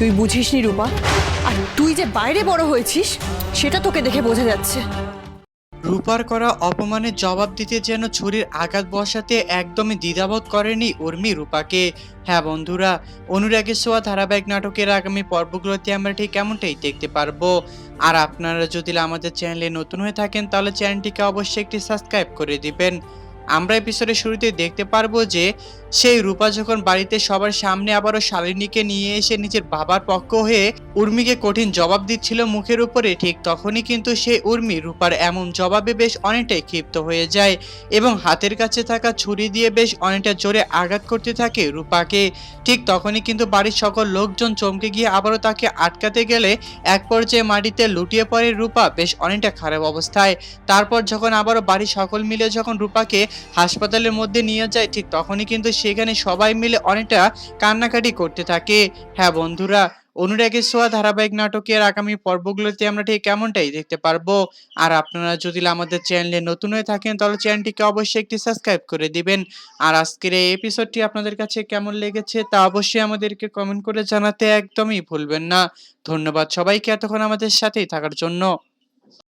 তুই বুঝিসনি রূপা আর তুই যে বাইরে বড় হয়েছিস, সেটা তোকে দেখে বোঝা যাচ্ছে। রূপার করা অপমানের জবাব দিতে যেন ছুরির আঘাত বসাতে একদমই দ্বিধাবোধ করেনি উর্মি রূপাকে। হ্যাঁ বন্ধুরা, অনুরাগের সোয়া ধারাবাহিক নাটকের আগামী পর্বগুলোতে আমরা ঠিক এমনটাই দেখতে পারব। আর আপনারা যদি আমাদের চ্যানেলে নতুন হয়ে থাকেন, তাহলে চ্যানেলটিকে অবশ্যই একটি সাবস্ক্রাইব করে দিবেন। আমরা এপিসোডের শুরুতে দেখতে পারব যে সেই রূপা যখন বাড়িতে সবার সামনে আবারও শালিনীকে নিয়ে এসে নিজের বাবার পক্ষ হয়ে উর্মিকে কঠিন জবাব দিচ্ছিল মুখের উপরে, ঠিক তখনই কিন্তু সেই উর্মি রূপার এমন জবাবে বেশ অনেকটাই ক্ষিপ্ত হয়ে যায় এবং হাতের কাছে থাকা ছুরি দিয়ে বেশ অনেকটা জোরে আঘাত করতে থাকে রূপাকে। ঠিক তখনই কিন্তু বাড়ির সকল লোকজন চমকে গিয়ে আবারও তাকে আটকাতে গেলে এক পর্যায়ে মাটিতে লুটিয়ে পড়ে রূপা বেশ অনেকটা খারাপ অবস্থায়। তারপর যখন আবারও বাড়ির সকল মিলে যখন রূপাকে হাসপাতালের মধ্যে নিয়ে যায়, ঠিক তখনই কিন্তু সেখানে সবাই মিলে অনেকটা কান্নাকাটি করতে থাকে। হ্যাঁ বন্ধুরা, অনুরাগের সোয়া ধারাবাহিক নাটকের আগামী পর্বগুলোতে আমরা ঠিক কেমনটাই দেখতে পারব। আর আপনারা যদি আমাদের চ্যানেলে নতুন হয়ে থাকেন, তাহলে চ্যানেলটিকে অবশ্যই একটি সাবস্ক্রাইব করে দিবেন। আর আজকের এই এপিসোডটি আপনাদের কাছে কেমন লেগেছে, তা অবশ্যই আমাদেরকে কমেন্ট করে জানাতে একদমই ভুলবেন না। ধন্যবাদ সবাইকে এতক্ষণ আমাদের সাথেই থাকার জন্য।